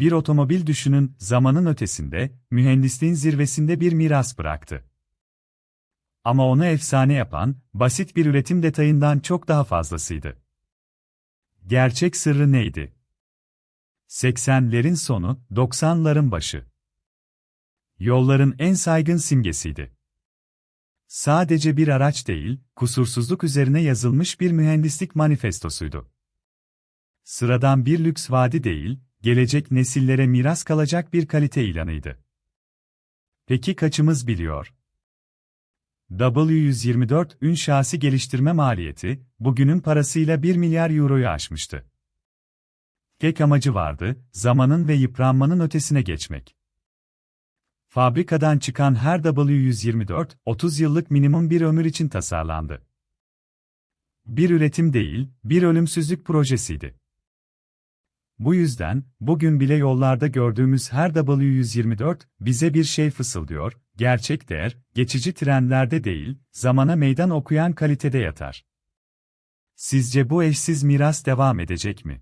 bir otomobil düşünün, zamanın ötesinde, mühendisliğin zirvesinde bir miras bıraktı. Ama onu efsane yapan, basit bir üretim detayından çok daha fazlasıydı. Gerçek sırrı neydi? 80'lerin sonu, 90'ların başı. Yolların en saygın simgesiydi. Sadece bir araç değil, kusursuzluk üzerine yazılmış bir mühendislik manifestosuydu. Sıradan bir lüks vadi değil, gelecek nesillere miras kalacak bir kalite ilanıydı. Peki kaçımız biliyor? W124 ün şasi geliştirme maliyeti, bugünün parasıyla 1 milyar euroyu aşmıştı. Tek amacı vardı, zamanın ve yıpranmanın ötesine geçmek. Fabrikadan çıkan her W124, 30 yıllık minimum bir ömür için tasarlandı. Bir üretim değil, bir ölümsüzlük projesiydi. Bu yüzden, bugün bile yollarda gördüğümüz her W124, bize bir şey fısıldıyor, gerçek değer, geçici trendlerde değil, zamana meydan okuyan kalitede yatar. Sizce bu eşsiz miras devam edecek mi?